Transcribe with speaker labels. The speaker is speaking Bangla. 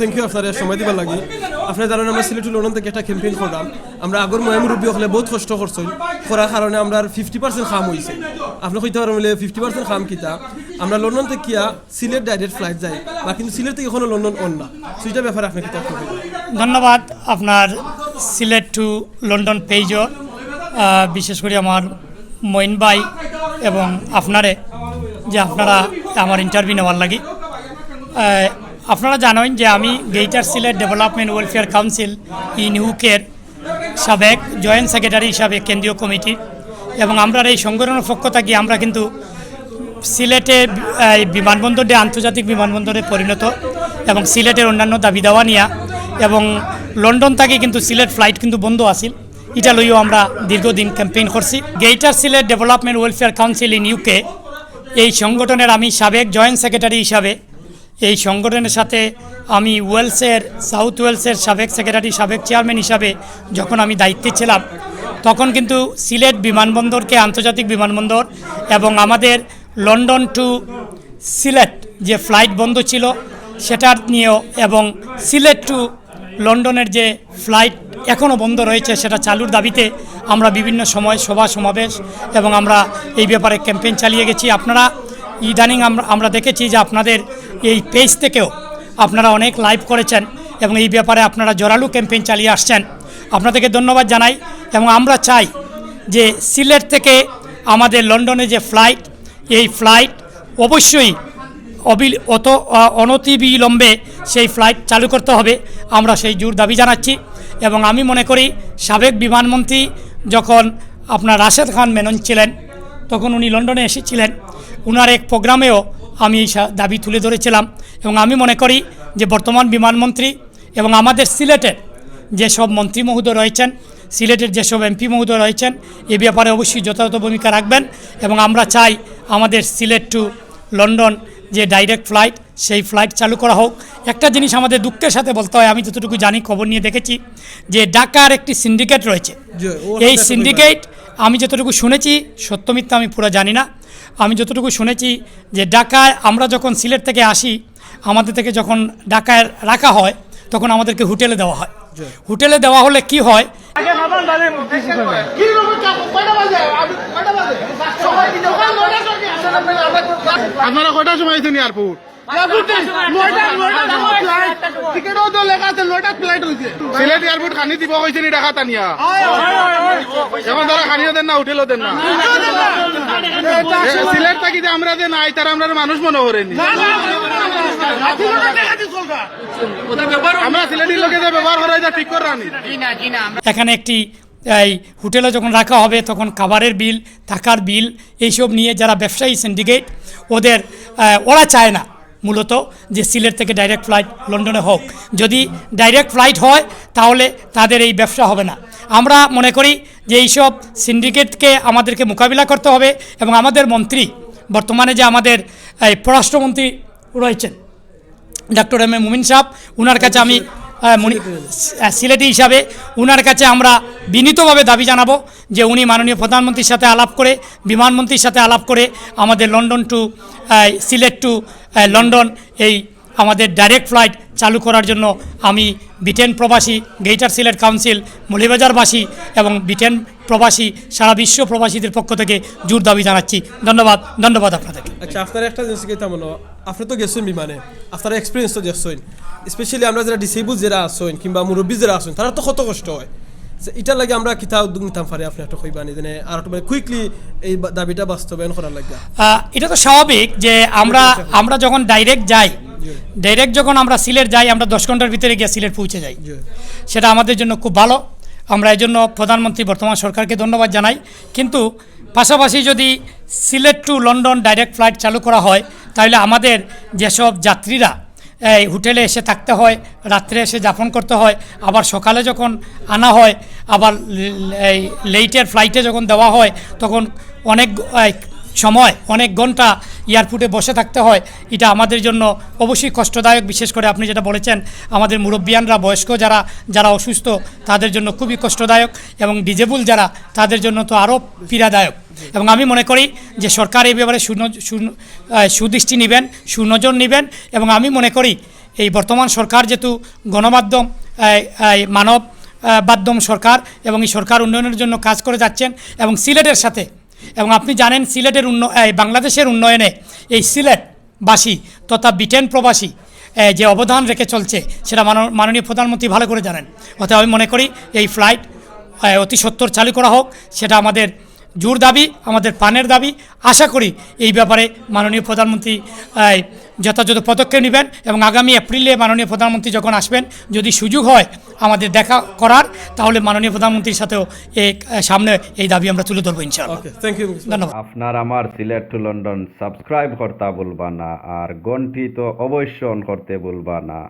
Speaker 1: থ্যাংক ইউ আপনার সময় দিবার লাগে। আপনার জানেন আমরা সিলেটু লন্ডন থেকে একটা ক্যাম্পেইন করলাম। আমরা আগর মহিম রুবি হলে বহুত কষ্ট করছি করার কারণে আমরা ফিফটি পার্সেন্ট খাম হয়েছে আপনি কইতে পারেন বলে ফিফটি পার্সেন্ট খাম কিতা। আমরা লন্ডন থেকে কিয়া সিলেট ডাইরেক্ট ফ্লাইট যাই বা কিন্তু সিলেট থেকে এখনও লন্ডন অন না। সেইটা ব্যাপারে আপনি কিতা
Speaker 2: ধন্যবাদ আপনার সিলেট টু লন্ডন পেজও বিশেষ করে আমার মইন ভাই এবং আপনারে, যে আপনারা আমার ইন্টারভিউ নেওয়ার লাগি। আপনারা জানেন যে আমি greater Sylhet development welfare council in ইউকের সাবেক জয়েন্ট সেক্রেটারি হিসাবে কেন্দ্রীয় কমিটি এবং আমরা এই সংগঠনের পক্ষ থেকে আমরা কিন্তু সিলেটে বিমানবন্দরটি আন্তর্জাতিক বিমানবন্দরে পরিণত এবং সিলেটের অন্যান্য দাবি দাওয়া নিয়া এবং লন্ডন থেকে কিন্তু সিলেট ফ্লাইট কিন্তু বন্ধ আছিল। এটা লইও আমরা দীর্ঘদিন ক্যাম্পেইন করছি। Greater Sylhet development welfare council in UK এই সংগঠনের আমি সাবেক জয়েন্ট সেক্রেটারি হিসাবে এই সংগঠনের সাথে আমি ওয়েলসের, সাউথ ওয়েলসের সাবেক সেক্রেটারি, সাবেক চেয়ারম্যান হিসাবে যখন আমি দায়িত্বে ছিলাম, তখন কিন্তু সিলেট বিমানবন্দরকে আন্তর্জাতিক বিমানবন্দর এবং আমাদের লন্ডন টু সিলেট যে ফ্লাইট বন্ধ ছিল, সেটার নিয়েও এবং সিলেট টু লন্ডনের যে ফ্লাইট এখনও বন্ধ রয়েছে, সেটা চালুর দাবিতে আমরা বিভিন্ন সময় সভা সমাবেশ এবং আমরা এই ব্যাপারে ক্যাম্পেইন চালিয়ে গেছি। আপনারা ইদানিং আমরা আমরা দেখেছি যে আপনাদের এই পেজ থেকেও আপনারা অনেক লাইভ করেছেন এবং এই ব্যাপারে আপনারা জোরালো ক্যাম্পেইন চালিয়ে আসছেন। আপনাদেরকে ধন্যবাদ জানাই এবং আমরা চাই যে সিলেট থেকে আমাদের লন্ডনে যে ফ্লাইট, এই ফ্লাইট অবশ্যই অবিল, অত অনতিবিলম্বে সেই ফ্লাইট চালু করতে হবে। আমরা সেই জোর দাবি জানাচ্ছি এবং আমি মনে করি সাবেক বিমানমন্ত্রী যখন আপনার রাশেদ খান মেনন ছিলেন, তখন উনি লন্ডনে এসেছিলেন। উনার এক প্রোগ্রামেও আমি এই দাবি তুলে ধরেছিলাম এবং আমি মনে করি যে বর্তমান বিমানমন্ত্রী এবং আমাদের সিলেটের যেসব মন্ত্রী মহোদয় রয়েছেন সিলেটের যেসব এমপি মহোদয় রয়েছেন এ ব্যাপারে অবশ্যই যথাযথ ভূমিকা রাখবেন এবং আমরা চাই আমাদের সিলেট টু লন্ডন যে ডাইরেক্ট ফ্লাইট সেই ফ্লাইট চালু করা হোক। একটা জিনিস আমাদের দুঃখের সাথে বলতে হয় আমি যতটুকু জানি খবর নিয়ে দেখেছি যে ঢাকার একটি সিন্ডিকেট রয়েছে। এই সিন্ডিকেট আমি যতটুকু শুনেছি সত্য মিথ্যা আমি পুরো জানি না। আমি যতটুকু শুনেছি যে ডাকায় আমরা যখন সিলেট থেকে আসি আমাদের থেকে যখন ডাকায় রাখা হয় তখন আমাদেরকে হোটেলে দেওয়া হয়। হোটেলে দেওয়া হলে কি হয়?
Speaker 3: আপনারা? কয়টার সময় আইছেন এয়ারপোর্ট সিলেট এয়ারপোর্ট খানি দিব কইছেন টাকা টানিয়া এখন তারা খানিও দেন না হোটেলও দেন না সিলেট থাকি যে আমরা যে নাই তারা আমরা মানুষ মনে করেনি
Speaker 2: এখানে একটি এই হোটেলে যখন রাখা হবে তখন খাবারের বিল থাকার বিল এইসব নিয়ে যারা ব্যবসায়ী সিন্ডিকেট ওদের ওরা চায় না মূলত যে সিলেট থেকে ডাইরেক্ট ফ্লাইট লন্ডনে হোক। যদি ডাইরেক্ট ফ্লাইট হয়, তাহলে তাদের এই ব্যবসা হবে না। আমরা মনে করি যে এইসব সিন্ডিকেটকে আমাদেরকে মোকাবিলা করতে হবে এবং আমাদের মন্ত্রী, বর্তমানে যে আমাদের পররাষ্ট্রমন্ত্রী রয়েছেন ডক্টর এম এ মুমিন সাহেব ওনার কাছে আমি সিলেটি হিসাবে উনার কাছে আমরা বিনীতভাবে দাবি জানাব যে উনি মাননীয় প্রধানমন্ত্রীর সাথে আলাপ করে, বিমানমন্ত্রীর সাথে আলাপ করে আমাদের London to Sylhet to London এই আমাদের ডাইরেক্ট ফ্লাইট চালু করার জন্য আমি ব্রিটেন প্রবাসী গেইটার সিলেট কাউন্সিল মলিবাজারবাসী এবং ব্রিটেন প্রবাসী সারা বিশ্ব প্রবাসীদের পক্ষ থেকে জোর দাবি জানাচ্ছি। ধন্যবাদ ধন্যবাদ আপনাদেরকে।
Speaker 1: আচ্ছা আপনার একটা জিনিস কি তেমন আপনি তো গেছেন বিমানে আপনার এক্সপিরিয়েন্স তো গেছেন স্পেশালি আমরা যারা ডিসেবল যারা আসেন কিংবা মুরব্বী যারা আসেন তারা তো কত কষ্ট হয়। যে এটার লাগে আমরা কিতা উদ্যোগ নিতাম পারি আপনি একটা কইবানি যেন আর একটু মানে কুইকলি এই দাবিটা বাস্তবায়ন করার লাগে।
Speaker 2: আহ, এটা তো স্বাভাবিক যে আমরা আমরা যখন ডাইরেক্ট যাই ডাইরেক্ট যখন আমরা সিলেট যাই আমরা দশ ঘণ্টার ভিতরে গিয়ে সিলেট পৌঁছে যাই। সেটা আমাদের জন্য খুব ভালো। আমরা এই জন্য প্রধানমন্ত্রী বর্তমান সরকারকে ধন্যবাদ জানাই। কিন্তু পাশাপাশি যদি Sylhet to London direct flight চালু করা হয় তাহলে আমাদের যেসব যাত্রীরা এই হোটেলে এসে থাকতে হয় রাত্রে এসে যাপন করতে হয় আবার সকালে যখন আনা হয় আবার এই লেইটের ফ্লাইটে যখন দেওয়া হয় তখন অনেক সময় অনেক ঘণ্টা এয়ারপোর্টে বসে থাকতে হয় এটা আমাদের জন্য অবশ্যই কষ্টদায়ক। বিশেষ করে আপনি যেটা বলেছেন আমাদের মুরব্বিয়ানরা বয়স্ক যারা যারা অসুস্থ তাদের জন্য খুবই কষ্টদায়ক এবং ডিজেবল যারা তাদের জন্য তো আরও পীড়াদায়ক। এবং আমি মনে করি যে সরকার এই ব্যাপারে সুদৃষ্টি নেবেন সুনজর নেবেন এবং আমি মনে করি এই বর্তমান সরকার যেহেতু গণমাধ্যম মানব আহ, মাধ্যম সরকার এবং এই সরকার উন্নয়নের জন্য কাজ করে যাচ্ছেন এবং সিলেটের সাথে এবং আপনি জানেন সিলেটের উন্ন বাংলাদেশের উন্নয়নে এই সিলেটবাসী তথা ব্রিটেন প্রবাসী যে অবদান রেখে চলছে, সেটা মান মাননীয় প্রধানমন্ত্রী ভালো করে জানেন। অতএব আমি মনে করি এই ফ্লাইট অতি সত্তর চালু করা হোক, সেটা আমাদের জোর দাবি আমাদের পানের দাবি। আশা করি এই ব্যাপারে মাননীয় প্রধানমন্ত্রী যথাযথ পদক্ষেপ নেবেন এবং আগামী এপ্রিলে মাননীয় প্রধানমন্ত্রী যখন আসবেন যদি সুযোগ হয় আমাদের দেখা করার তাহলে মাননীয় প্রধানমন্ত্রীর সাথেও এই সামনে এই দাবি আমরা তুলে ধরবো ইনশাআল্লাহ।
Speaker 1: থ্যাংক ইউ
Speaker 2: ধন্যবাদ।
Speaker 4: আপনার আমার সিলেট টু লন্ডন সাবস্ক্রাইব করতে ভুলবা না আর ঘন্টি তো অবশ্যই অন করতে ভুলবা না।